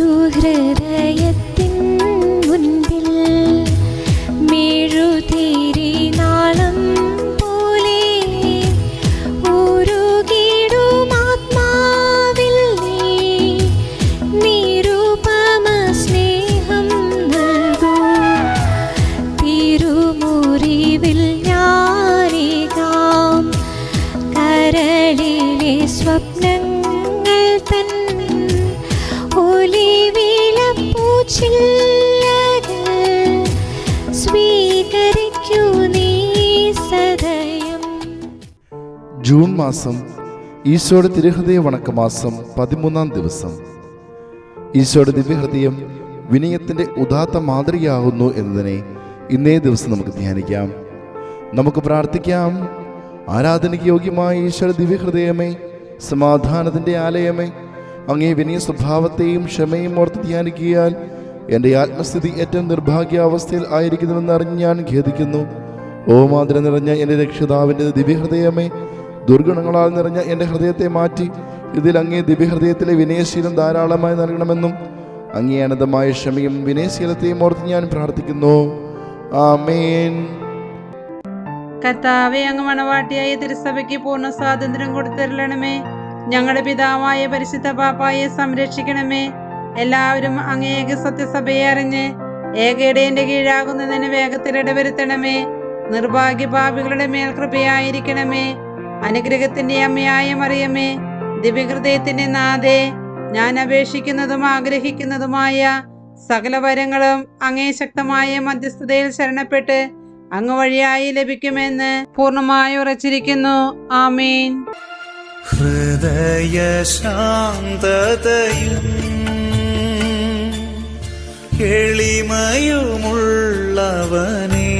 ഒരു ഹൃദയത്തിൻ മുൻപിൽ മെഴുതിരി നാളം പോലെ ഉരുകിടും ആത്മാവിൽ നീ. നിരുപമ സ്നേഹം നൽകൂ. തിരുമുറിവിൽ ഞാനേകാം. കരളിലെ സ്വപ്നങ്ങൾ ജൂൺ മാസം ഈശോയുടെ തിരുഹൃദയ വണക്കമാസം പതിമൂന്നാം ദിവസം. ഈശോയുടെ ദിവ്യഹൃദയം വിനയത്തിന്റെ ഉദാത്ത മാതൃകയാകുന്നു എന്നതിനെ ഇന്നേ ദിവസം നമുക്ക് ധ്യാനിക്കാം. നമുക്ക് പ്രാർത്ഥിക്കാം. ആരാധനയ്ക്ക് യോഗ്യമായ ഈശോയുടെ ദിവ്യഹൃദയമേ സമാധാനത്തിന്റെ ആലയമേ അങ്ങേ വിനയ സ്വഭാവത്തെയും ക്ഷമയും ഓർത്ത് ധ്യാനിക്കിയാൽ എന്റെ ആത്മസ്ഥിതി ഏറ്റവും നിർഭാഗ്യാവസ്ഥയിൽ ആയിരിക്കുന്നുവെന്ന് അറിഞ്ഞ് ഞാൻ ഖേദിക്കുന്നു. ഓ മാതിര നിറഞ്ഞ എന്റെ രക്ഷിതാവിന്റെ ദിവ്യഹൃദയമേ ദുർഗുണങ്ങളാൽ നിറഞ്ഞ എന്റെ ഹൃദയത്തെ മാറ്റി. ഇതിൽ അങ്ങേ ദിവ്യഹൃദയത്തിലെ വിനയശീലം ധാരാളമായി നൽകണമെന്നും അങ്ങേ അനന്തമായ ക്ഷമയും വിനയശീലത്തെയും ഓർത്ത് ഞാൻ പ്രാർത്ഥിക്കുന്നു. ആമേൻ. കർത്താവെ അങ്ങ് മണവാട്ടിയായ തിരുസഭയ്ക്ക് പൂർണ സ്വാതന്ത്ര്യം കൊടുത്തിരണമേ ഞങ്ങളുടെ പിതാവായ പരിശുദ്ധ പാപ്പായെ സംരക്ഷിക്കണമേ. എല്ലാവരും അങ്ങ് ഏക സത്യസഭയെ അറിഞ്ഞ് ഏകയിടേന്റെ കീഴാകുന്നതിന് വേഗത്തിൽ ഇടവരുത്തണമേ. നിർഭാഗ്യ പാപികളുടെ മേൽ കൃപയായിരിക്കണമേ. അനുഗ്രഹത്തിന്റെ അമ്മയായ മറിയമേ ദിവ്യഹൃദയത്തിന്റെ നാഥേ ഞാൻ അപേക്ഷിക്കുന്നതും ആഗ്രഹിക്കുന്നതുമായ സകല വരങ്ങളും അങ്ങേ ശക്തമായ മധ്യസ്ഥതയിൽ ശരണപ്പെട്ട് അങ്ങ് വഴിയായി ലഭിക്കുമെന്ന് പൂർണമായി ഉറച്ചിരിക്കുന്നു. ആമീൻ. ഹൃദയ ശാന്തതയും എളിമയുമുള്ളവനേ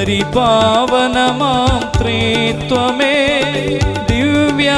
പരിപാവനമാം ത്രിത്വമേ ദിവ്യാനുഗ്രഹമേ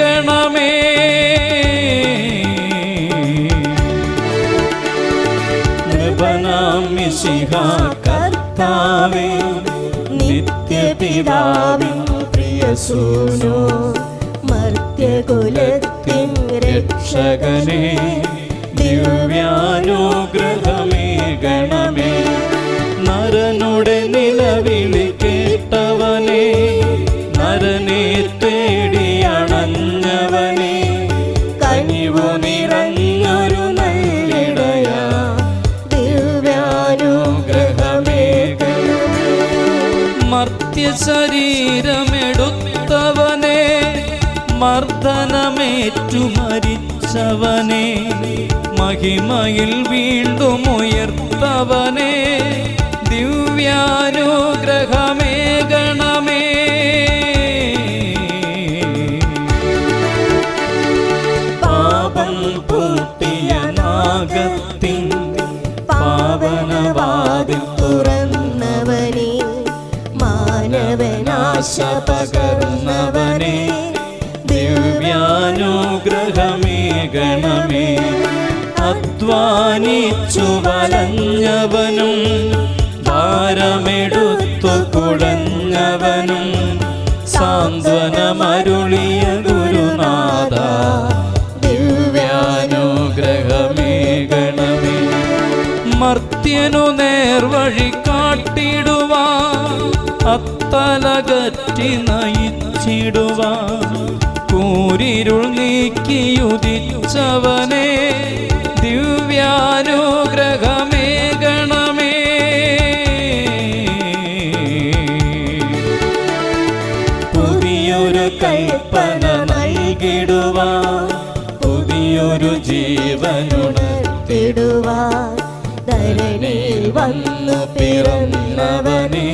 ഗണമേ. കർത്താവേ നിത്യപിതാവിൻ പ്രിയസൂനോ മർത്യകുലത്തിൻ രക്ഷകനെ ദിവ്യാനുഗ്രഹമേ നരനുടെ നിലവിളി കേട്ടവനെ നരനെ തേടിയണഞ്ഞവനെ കനിവു നിറഞ്ഞൊരു നല്ലിടയ ദിവ്യാനുഗ്രഹമേ ഗണമേ മർത്യ മർദ്ദനമേറ്റു മരിച്ചവനെ മഹിമയിൽ വീണ്ടും ഉയർത്തവനെ ദിവ്യാനുഗ്രഹമേ ഗണമേ. പാപം പൂട്ടിയ നാഗത്തിൻ പാവനവാതിൽ തുറന്നവനെ മാനവനാശ ദിവ്യാനുഗ്രഹമേ ഗണമേ. അധ്വാനിച്ചു വലഞ്ഞവനും ഭാരമെടുത്തു കുടഞ്ഞവനും സാന്ത്വനമരുളിയ ഗുരുനാഥ. ദിവ്യാനുഗ്രഹമേ ഗണമേ മർത്യനു നേർവഴി കാട്ടിടുവാൻ അത്തലകറ്റി നയിച്ചിടുവാൻ കൂരിരുൾ നീക്കിയുദിച്ചവനെ ദിവ്യാനുഗ്രഹമേ. കൽപ്പന നൽകിടുവാൻ പുതിയൊരു ജീവനുണർത്തിടുവാൻ. ധരണിയിൽ വന്നു പിറന്നവനെ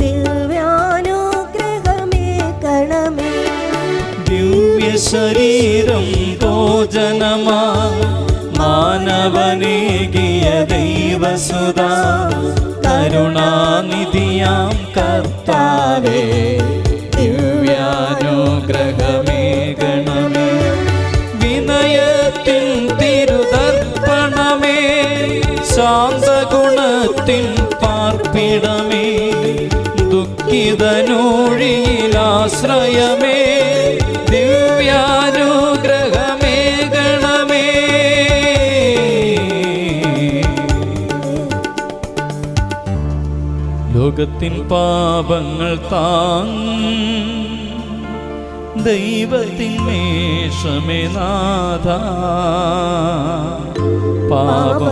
ദിവ്യാനുഗ്രഹമേ കണമേ. ദിവ്യ ശരീരം ഭോജനമാ മാനവനേകിയ ദൈവസുത. കരുണാനിധിയാം കർത്താവേ. ദുഃഖിതനൂഴിയിലാശ്രയമേ ദിവ്യാനുഗ്രഹമേ ഗണമേ. ലോകത്തിൻ പാപങ്ങൾ താങ്ങ ദൈവത്തിൻ മേഷമേ നാഥ. പാപം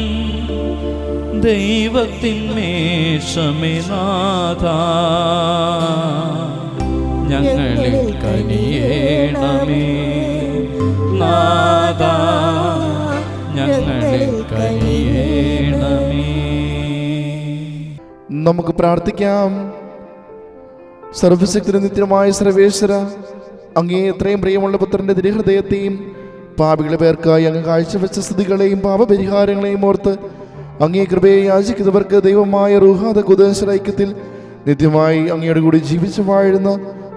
ദൈവത്തിൻ മേഷമേ നാഥ. ഞങ്ങളിൽ കനിയേണമേ. നാഥ ഞങ്ങളിൽ കനിയേണമേ. നമുക്ക് പ്രാർത്ഥിക്കാം. സർവശക്തി നിത്യമായ സർവേശ്വര അങ്ങേ എത്രയും പ്രിയമുള്ള പുത്രന്റെ ദിനഹൃദയത്തെയും പാപികളെ പേർക്കായി അങ്ങ് കാഴ്ചവെച്ച സ്ഥിതികളെയും പാപപരിഹാരങ്ങളെയും ഓർത്ത് അങ്ങേ കൃപയെ യാചിക്കുന്നവർക്ക് ദൈവമായ റുഹാദ കുദേശൈക്യത്തിൽ നിത്യമായി അങ്ങയുടെ കൂടി ജീവിച്ചു വാഴുന്ന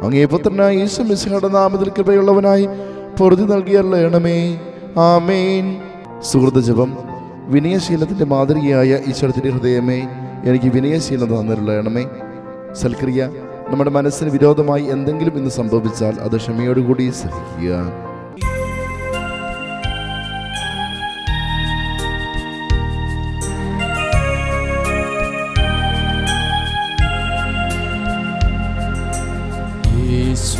അങ്ങേ പുത്രനായി യേശു മിശ്രയുടെ നാമത്തിൽ കൃപയുള്ളവനായി പൊറുതി നൽകിയല്ലണമേ ആമേൻ. സുഹൃത്ത് ജപം വിനയശീലത്തിന്റെ മാതൃകയായ ഈശ്വരത്തിന്റെ ഹൃദയമേ എനിക്ക് വിനയശീലത തന്നിരുള്ളണമേ സൽക്രിയ നമ്മുടെ മനസ്സിന് വിരോധമായി എന്തെങ്കിലും ഇന്ന് സംഭവിച്ചാൽ അത് ക്ഷമയോടുകൂടി സഹിക്കുക.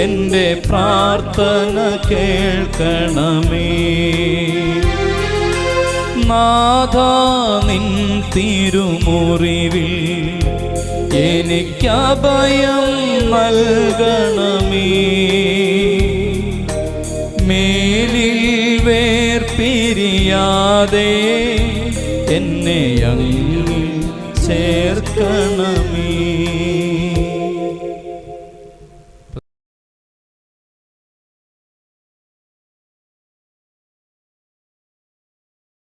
എന്റെ പ്രാർത്ഥന കേൾക്കണമേ. നാഥ നിൻ തിരുമുറിവിൽ എനിക്കഭയം നൽകണമേ. മേലിൽ വേർപിരിയാതെ